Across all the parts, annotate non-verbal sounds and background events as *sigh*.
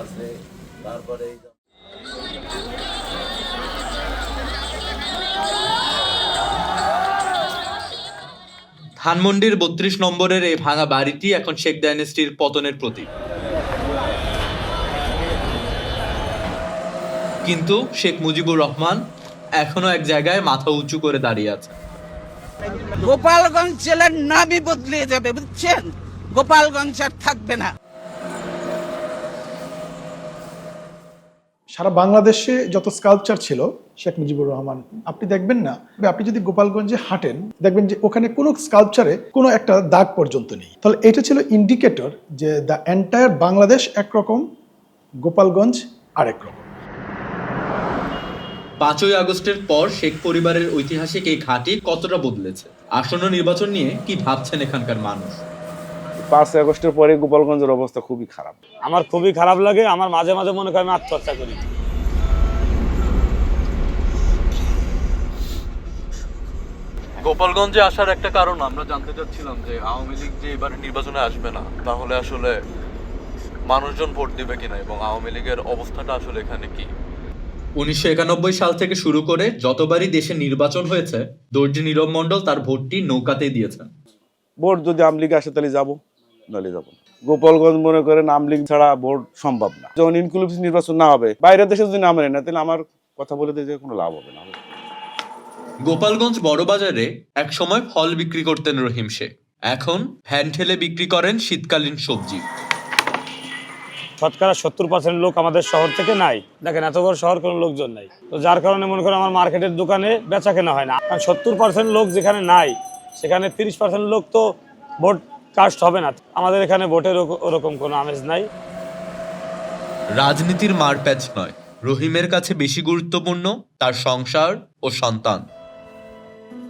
আছে তারপরে ধানমন্ডির বত্রিশ নম্বরের এই ভাঙা বাড়িটি এখন শেখ ডাইনেস্টির পতনের প্রতীক। কিন্তু শেখ মুজিবুর রহমান এখনও এক জায়গায় মাথা উঁচু করে দাঁড়িয়ে আছে গোপালগঞ্জ জেলার নামই বদলে যাবে বুঝছেন? গোপালগঞ্জ আর থাকবে না। সারা বাংলাদেশে যত স্কাল্পচার ছিল, শেখ মুজিবুর রহমান, আপনি দেখবেন না। আপনি যদি গোপালগঞ্জে হাঁটেন, দেখবেন যে ওখানে কোনো স্কাল্পচারে কোনো একটা দাগ পর্যন্ত নেই। তাহলে এটা ছিল ইন্ডিকেটর যে দ্য এন্টায়ার বাংলাদেশ একরকম, গোপালগঞ্জ আরেক রকম পাঁচই আগস্টের পর শেখ পরিবারের ঐতিহাসিক এই ঘাঁটি কতটা বদলেছে? আসন্ন নির্বাচন নিয়ে কি ভাবছেন এখানকার মানুষ? পাঁচ আগস্টের পরে গোপালগঞ্জের অবস্থা খুবই খারাপ। আমার খুবই খারাপ লাগে আমার মাঝে মাঝে মনে করি আমি আত্মহত্যা করি। গোপালগঞ্জে আসার একটা কারণ আমরা জানতে চাচ্ছিলাম যে আওয়ামী লীগ যে এবারে নির্বাচনে আসবে না তাহলে আসলে মানুষজন ভোট দিবে কিনা এবং আওয়ামী লীগের অবস্থাটা আসলে এখানে কি? উনিশশো একানব্বই সাল থেকে শুরু করে যতবারই দেশে নির্বাচন হয়েছে দর্জি নীরব মণ্ডল তার ভোটটি নৌকাতেই দিয়েছেন। ভোট যদি আমলিগ আসে তাহলে যাব। নাহলে যাব। গোপালগঞ্জ মনে করেন আমলিগ ছাড়া ভোট সম্ভব না। যখন ইনক্লুসিভ নির্বাচন না হবে বাইরের দেশে যদি না মানে না তাহলে আমার কথা বলে দিয়ে কোনো লাভ হবে না। গোপালগঞ্জ বড়বাজারে এক সময় ফল বিক্রি করতেন রহিম শেখ। এখন ভ্যান ঠেলে বিক্রি করেন শীতকালীন সবজি। শতকরা সত্তর পার্সেন্ট লোক আমাদের শহর থেকে নাই। দেখেন এত বড় শহর কোনো লোকজন নাই। তো যার কারণে মনে করেন আমার মার্কেটের দোকানে বেচা কেনা হয় না। কারণ সত্তর পার্সেন্ট লোক যেখানে নাই সেখানে তিরিশ পার্সেন্ট লোক তো ভোট কাস্ট হবে না। আমাদের এখানে ভোটের ওরকম কোনো আমেজ নাই। রাজনীতির মারপ্যাচ নয়। রহিমের কাছে বেশি গুরুত্বপূর্ণ তার সংসার ও সন্তান।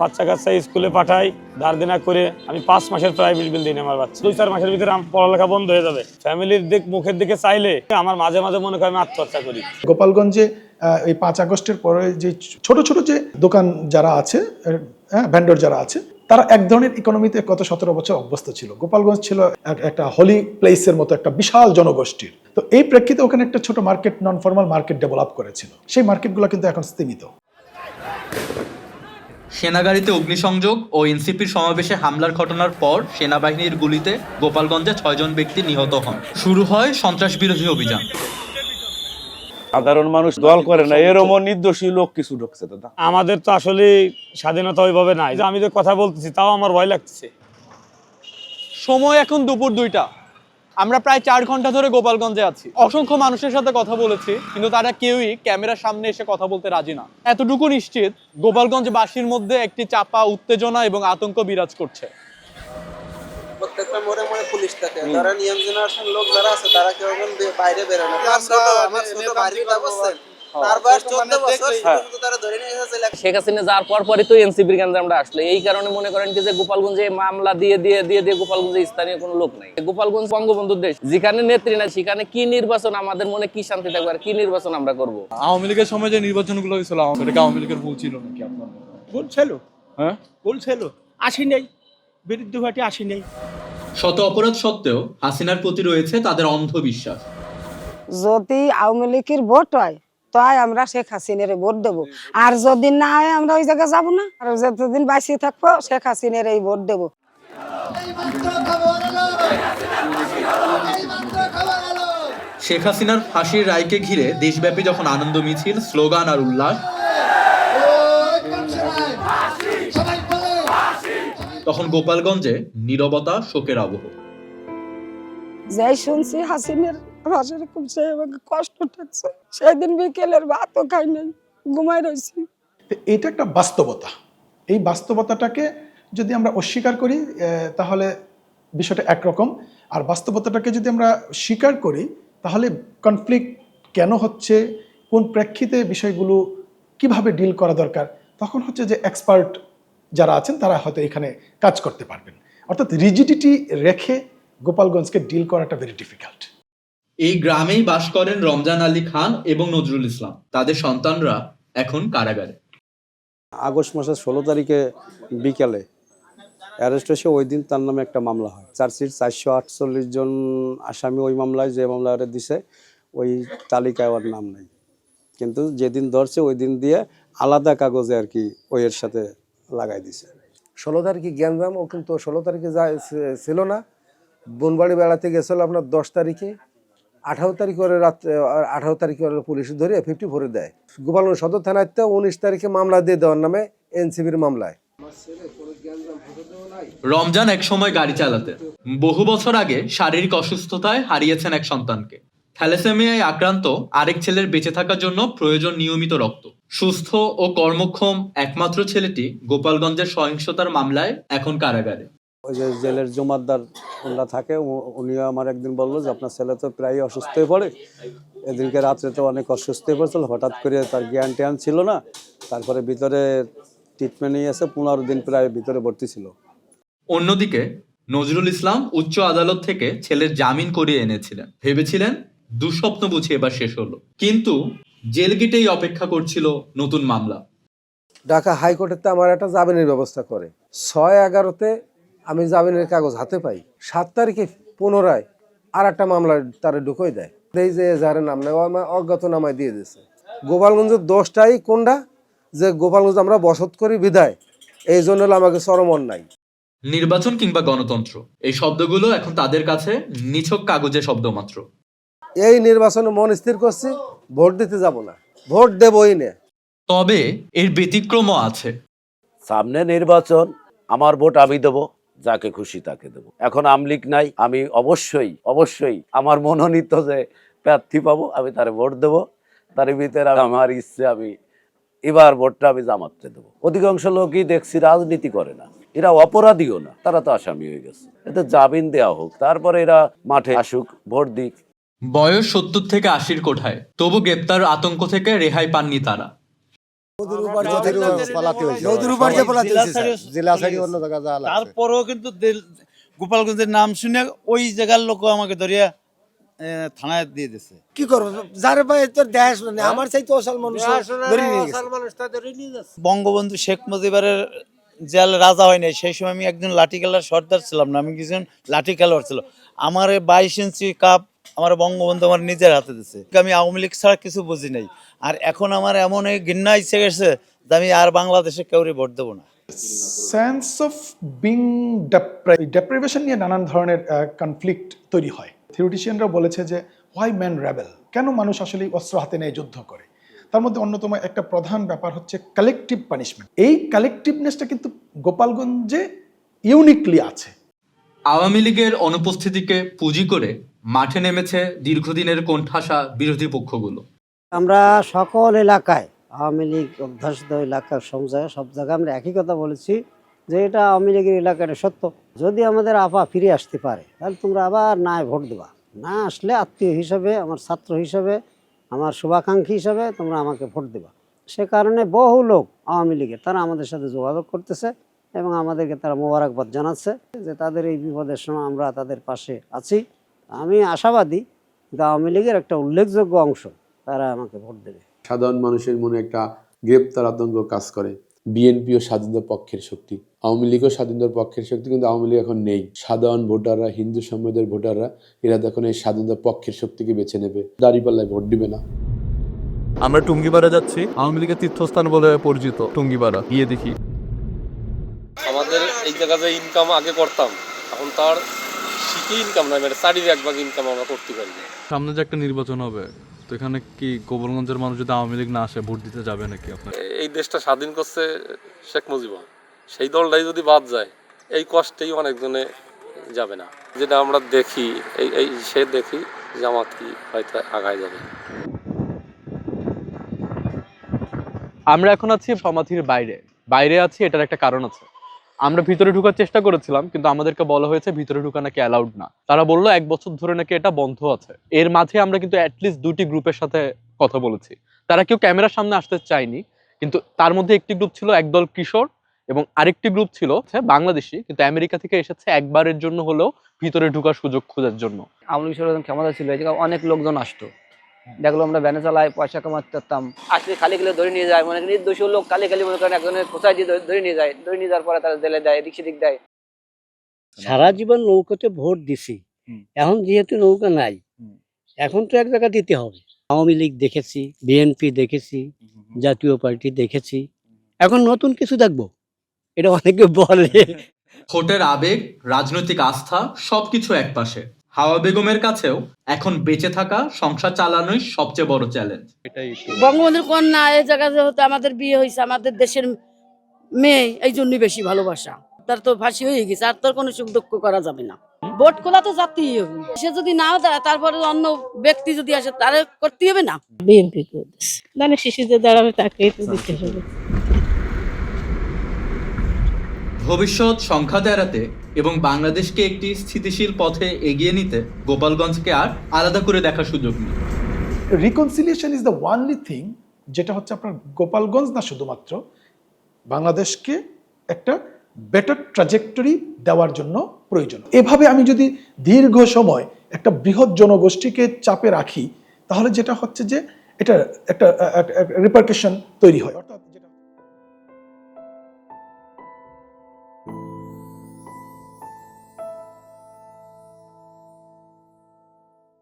বাচ্চা কাচ্চা স্কুলে পাঠাই দাঁড় করে আমি পাঁচ মাসের প্রাইভেট বিল দিই আমার বাচ্চা। দুই চার মাসের ভিতরে আমার পড়ালেখা বন্ধ হয়ে যাবে। ফ্যামিলির দিক মুখের দিকে চাইলে আমার মাঝে মাঝে মনে করি আমি আত্মহত্যা করি। গোপালগঞ্জে এই পাঁচ আগস্টের পরে যে ছোট ছোট যে দোকান যারা আছে হ্যাঁ ভ্যান্ডর যারা আছে তারা এক ধরনের ইকোনমিতে গত সতেরো বছর অভ্যস্ত ছিল। গোপালগঞ্জ ছিল এক- একটা হোলি প্লেসের মতো একটা বিশাল জনগোষ্ঠীর। তো এই প্রেক্ষিতে ওখানে একটা ছোট market non formal market develop করেছিল। সেই মার্কেটগুলো কিন্তু এখন স্তীমিত। সেনাগাড়িতে অগ্নিসংযোগ ও এনসিপির সমাবেশে হামলার ঘটনার পর সেনাবাহিনীর গুলিতে গোপালগঞ্জে ছয়জন ব্যক্তি নিহত হন। শুরু হয় সন্ত্রাস বিরোধী অভিযান। সাধারণ মানুষ দল করে না এরমও নির্দোষী লোক কিছু ঢুকছে দাদা। আমাদের তো আসলে স্বাধীনতা ওইভাবে নাই। যে আমি যে কথা বলতেছি তাও আমার ভয় লাগতেছে। সময় এখন দুপুর দুইটা। আমরা প্রায় চার ঘণ্টা ধরে গোপালগঞ্জে আছি। অসংখ্য মানুষের সাথে কথা বলেছি কিন্তু তারা কেউই ক্যামেরার সামনে এসে কথা বলতে রাজি না। এতটুকু নিশ্চিত গোপালগঞ্জবাসীর মধ্যে একটি চাপা উত্তেজনা এবং আতঙ্ক বিরাজ করছে। প্রত্যেকটা মোড়ে মোড়ে পুলিশ থাকে। যারা নিয়ম জেনারেশন লোক যারা আছে তারা কেউ বাইরে বেরোয় না। আমার ছোট বাড়িটা বুঝছেন তার বয়স চোদ্দ বছর শুধু শুধু তারা ধরে নিয়ে এসেছে শেখ হাসিনা যাওয়ার পর পরই তো এনসিপির গ্যাঞ্জামটা আসলো। এই কারণে মনে করেন কি যে গোপালগঞ্জে মামলা দিয়ে দিয়ে দিয়ে দিয়ে গোপালগঞ্জে স্থানীয় কোনো লোক নাই। গোপালগঞ্জ বঙ্গবন্ধুর দেশ যেখানে নেত্রী নাই সেখানে কি নির্বাচন আমাদের মনে কি শান্তি থাকবে আর কি নির্বাচন আমরা করব? আওয়ামী লীগের সময় যে নির্বাচনগুলো হয়েছিল আওয়ামী লীগের ভুল ছিল নাকি আপনার বলছিল হ্যাঁ? বলছিল আসি নেই বিরুদ্ধ ঘাটে আসি নেই। শত অপরাধ সত্ত্বেও হাসিনার প্রতি রয়েছে তাদের অন্ধবিশ্বাস। যদি আওয়ামী লীগের ভোট হয় তাই আমরা শেখ হাসিনারে ভোট দেবো। আর যদি না হয় আমরা ওই জায়গায় যাব না। আর যতদিন বাঁচিয়ে থাকব শেখ হাসিনার এই ভোট দেবো। শেখ হাসিনার ফাঁসির রায়কে ঘিরে দেশব্যাপী যখন আনন্দ মিছিল স্লোগান আর উল্লাস। তখন গোপালগঞ্জে নীরবতা শোকের আবহ। যাই শুনছি হাসিনের খুব সে আমাকে কষ্ট ঠেকছে সেদিন বিকেলের ভাতও খাই নাই ঘুমাই রয়েছি এটা একটা বাস্তবতা। এই বাস্তবতাটাকে যদি আমরা অস্বীকার করি তাহলে বিষয়টা একরকম। আর বাস্তবতাটাকে যদি আমরা স্বীকার করি তাহলে কনফ্লিক্ট কেন হচ্ছে কোন প্রেক্ষিতে বিষয়গুলো কীভাবে ডিল করা দরকার তখন হচ্ছে যে এক্সপার্ট যারা আছেন তারা হয়তো এখানে কাজ করতে পারবেন। অর্থাৎ রিজিডিটি রেখে গোপালগঞ্জকে ডিল করাটা ভেরি ডিফিকাল্ট এই গ্রামেই বাস করেন রমজান আলী খান এবং নজরুল ইসলাম। তাদের সন্তানরা এখন কারাগারে। আগস্ট মাসের ষোলো তারিখে বিকেলে অ্যারেস্ট হয়েছে। ওই দিন তার নামে একটা মামলা হয়। চার্জশিট চারশো আটচল্লিশ জন আসামি ওই মামলায় যে মামলা দিছে ওই তালিকায় ওর নাম নেই। কিন্তু যেদিন ধরছে ওই দিন দিয়ে আলাদা কাগজে আর কি ওইয়ের সাথে লাগাই দিছে। ষোলো তারিখে গ্যাঞ্জাম ও কিন্তু ষোলো তারিখে যা ছিল না। বনবাড়ি বেড়াতে গেছিল আপনার দশ তারিখে। আঠারো তারিখ করে রাত্রে আঠারো তারিখে ওরা পুলিশ ধরে ফিফটি ফোরে দেয়। গোপালগঞ্জ সদর থানাতে উনিশ তারিখে মামলা দিয়ে দেওয়ার নামে এনসিবির মামলায়। রমজান এক সময় গাড়ি চালাতেন। বহু বছর আগে শারীরিক অসুস্থতায় হারিয়েছেন এক সন্তানকে। থ্যালাসেমিয়ায় আক্রান্ত আরেক ছেলের বেঁচে থাকার জন্য প্রয়োজন নিয়মিত রক্ত। সুস্থ ও কর্মক্ষম একমাত্র ছেলেটি গোপালগঞ্জের সহিংসতার মামলায় এখন কারাগারে। ওই যে জেলের জমাদ্দার ওনারা থাকে উনিও আমার একদিন বলল যে আপনার ছেলে তো প্রায় অসুস্থ হয়ে পড়ে। এদিনকে রাত্রে তো অনেক অসুস্থ হয়ে পড়ছিল হঠাৎ করে তার জ্ঞান ট্যান ছিল না। তারপরে ভিতরে ট্রিটমেন্ট নিয়ে এসে পনেরো দিন প্রায় ভিতরে ভর্তি ছিল। অন্যদিকে নজরুল ইসলাম উচ্চ আদালত থেকে ছেলের জামিন করিয়ে এনেছিলেন। ভেবেছিলেন দুঃস্বপ্ন বুঝি এবার শেষ হলো। কিন্তু জেল গেটেই অপেক্ষা করছিল নতুন মামলা। ঢাকা হাইকোর্টেতে আমার একটা জামিনের ব্যবস্থা করে। ছয় এগারোতে আমি জামিনের কাগজ হাতে পাই। সাত তারিখে পুনরায় আর একটা মামলা তারা ঢুকোই দেয়। এই যে যার নাম নেওয়া অজ্ঞাত নামায় দিয়ে দিয়েছে। গোপালগঞ্জের দোষটাই কোনটা? যে গোপালগঞ্জ আমরা বসত করি বিদায়। এই জন্য আমাকে চরম অন্যায়। নির্বাচন কিংবা গণতন্ত্র। এই শব্দগুলো এখন তাদের কাছে নিছক কাগজে শব্দ মাত্র এই নির্বাচনে মন স্থির করছি ভোট দিতে যাব না। ভোট দেবই না। তবে এর ব্যতিক্রমও আছে। সামনে নির্বাচন আমার ভোট আমি দেবো যাকে খুশি তাকে দেবো। এখন আমলিক নাই আমি অবশ্যই অবশ্যই আমার মনোনীত যে প্রার্থী পাবো আমি তারে ভোট দেবো। তার ভিতরে আমার ইচ্ছে আমি এবার ভোটটা আমি জামাততে দেবো। অধিকাংশ লোকই দেখছি রাজনীতি করে না। এরা অপরাধীও না তারা তো আসামি হয়ে গেছে। এতে জামিন দেওয়া হোক তারপরে এরা মাঠে আসুক ভোট দিক। বয়স সত্তর থেকে আশির কোঠায়। তবু গ্রেপ্তার আতঙ্ক থেকে রেহাই পাননি তারা। তারপরেও কিন্তু গোপালগঞ্জের নাম শুনে ওই জায়গার লোক আমাকে ধরিয়া থানায় দিয়ে দিছে। কি করব? যার ভাই তোর দেশ মানে আমার চাই তো অসল মানুষ গেছে। বঙ্গবন্ধু শেখ মুজিবের জেল রাজা হয় নাই সেই সময় আমি একজন লাঠি খেলার সর্দার ছিলাম না আমি কিছু লাঠি খেলোয়াড় ছিল আমার বাইশ ইঞ্চি কাপ আমার বঙ্গবন্ধু আমার নিজের হাতে দিছে। আমি আওয়ামী লীগ ছাড়া কিছু বুঝি নাই। আর এখন আমার এমন এই ঘৃণা ইচ্ছে গেছে যে আমি আর বাংলাদেশে কেউরে ভোট দেবো না। সেন্স অফ বিং ডেপ্রিভেশন নিয়ে নানান ধরনের কনফ্লিক্ট তৈরি হয়। থিওরিটিশিয়ানরা বলেছে যে হোয়াই ম্যান র্যাবেল কেন মানুষ আসলে অস্ত্র হাতে নিয়ে যুদ্ধ করে? তার মধ্যে অন্যতম একটা প্রধান ব্যাপার হচ্ছে কালেকটিভ পানিশমেন্ট এই কালেকটিভনেসটা কিন্তু গোপালগঞ্জে ইউনিকলি আছে। আওয়ামী লীগের অনুপস্থিতিকে পুঁজি করে মাঠে নেমেছে দীর্ঘদিনের কোণঠাসা বিরোধী পক্ষগুলো। আমরা সকল এলাকায়, আওয়ামী লীগ অভ্যস্ত এলাকার সব জায়গায় সব জায়গায় আমরা একই কথা বলেছি যে এটা আওয়ামী লীগের এলাকাটা সত্য। যদি আমাদের আপা ফিরে আসতে পারে, তাহলে তোমরা আবার না ভোট দেবা। না আসলে আত্মীয় হিসাবে, আমার ছাত্র হিসাবে, আমার শুভাকাঙ্ক্ষী হিসাবে তোমরা আমাকে ভোট দেবা। সে কারণে বহু লোক আওয়ামী লীগের, তারা আমাদের সাথে যোগাযোগ করতেছে। এবং আমাদেরকে তারা মোবারকবাদ জানাচ্ছে যে তাদের এই বিপদের সময় আমরা তাদের পাশে আছি। আমি আশাবাদী যে আওয়ামী লীগের একটা উল্লেখযোগ্য অংশ তারা আমাকে ভোট দেবে। সাধারণ মানুষের মনে একটা গ্রেপ্তার আতঙ্ক কাজ করে। বিএনপিও স্বাধীনতার পক্ষের শক্তি। আওয়ামী লীগও স্বাধীনতার পক্ষের শক্তি কিন্তু আওয়ামী লীগ এখন নেই। সাধারণ ভোটাররা হিন্দু সম্প্রদায়ের ভোটাররা এরা এখন এই স্বাধীনতার পক্ষের শক্তিকে বেছে নেবে। দাঁড়িপাল্লায় ভোট দিবে না। আমরা টুঙ্গিপাড়া যাচ্ছি। আওয়ামী লীগের তীর্থস্থান বলে পরিচিত টুঙ্গিপাড়া। গিয়ে দেখি। আমাদের এই জায়গাতে ইনকাম আগে করতাম এখন তার শিখে ইনকাম নাই মানে চারি এক ভাগ ইনকাম আমরা করতে পারি। সামনে যে একটা নির্বাচন হবে তো এখানে কি গোবরগঞ্জের মানুষ যদি আওয়ামী লীগ না আসে ভোট দিতে যাবে নাকি আপনার? এই দেশটা স্বাধীন করছে শেখ মুজিবুর। সেই দলটাই যদি বাদ যায় এই কষ্টেই অনেকজনে যাবে না। যেটা আমরা দেখি এই এই সে দেখি জামাত কি হয়তো আগায় যাবে। আমরা এখন আছি সমাধির বাইরে। বাইরে আছি এটার একটা কারণ আছে। আমরা ভিতরে ঢোকার চেষ্টা করেছিলাম, কিন্তু আমাদেরকে বলা হয়েছে ভিতরে ঢোকা নাকি অ্যালাউড না। তারা বলল, এক বছর ধরে নাকি এটা বন্ধ আছে। এর মাঝে আমরা কিন্তু অ্যাটলিস্ট দুটি গ্রুপের সাথে কথা বলেছি। তারা কেউ ক্যামেরার সামনে আসতে চায়নি, কিন্তু তার মধ্যে একটি গ্রুপ ছিল একদল কিশোর এবং আরেকটি গ্রুপ ছিল বাংলাদেশি, কিন্তু আমেরিকা থেকে এসেছে একবারের জন্য হলেও ভিতরে ঢোকার সুযোগ খোঁজার জন্য। আওয়ামী লীগ সরকার ক্ষমতা ছিল অনেক লোকজন আসতো। দেখল আমরা ব্যানে চালাই পয়সা কামাতে পারতাম আসলে খালি খালি ধরে নিয়ে যায় মনে নির্দোষী লোক খালি খালি মনে করেন একজনের কোথায় দিয়ে ধরে- নিয়ে যায় ধরে নিয়ে যাওয়ার পরে তারা জেলে দেয় রিক্সি দিক সেদিক দেয়। সারা জীবন নৌকাতে ভোট দিছি। এখন যেহেতু নৌকা নাই এখন তো এক জায়গা দিতে হবে। আওয়ামী লীগ দেখেছি বিএনপি দেখেছি জাতীয় পার্টি দেখেছি। এখন নতুন কিছু দেখব এটা অনেকে বলে। *laughs* ভোটের আবেগ রাজনৈতিক আস্থা সবকিছু একপাশে। হাওয়া বেগমের কাছেও এখন বেঁচে থাকা সংসার চালানোই সবচেয়ে বড় চ্যালেঞ্জ বঙ্গবন্ধুর কন্যা এই জায়গায় যেহেতু আমাদের বিয়ে হয়েছে আমাদের দেশের মেয়ে এই জন্যই বেশি ভালোবাসা। তার তো ফাঁসি হয়ে গেছে আর তোর কোনো সুখ দুঃখ করা যাবে না। ভোট খোলা তো হবে। সে যদি নাও দাঁড়ায় তারপরে অন্য ব্যক্তি যদি আসে তারে করতে হবে না? বিএনপি মানে শিশুতে দাঁড়াবে তাকে দিতে হবে। ভবিষ্যৎ সংখ্যা এড়াতে এবং বাংলাদেশকে একটি স্থিতিশীল পথে এগিয়ে নিতে গোপালগঞ্জকে আর আলাদা করে দেখার সুযোগ নেই। Reconciliation is the only thing যেটা হচ্ছে আপনার গোপালগঞ্জ না শুধুমাত্র, বাংলাদেশকে একটা বেটার ট্রাজেক্টরি দেওয়ার জন্য প্রয়োজন। এভাবে আমি যদি দীর্ঘ সময় একটা বৃহৎ জনগোষ্ঠীকে চাপে রাখি, তাহলে যেটা হচ্ছে যে এটা একটা রিপার্কেশন তৈরি হয়। অর্থাৎ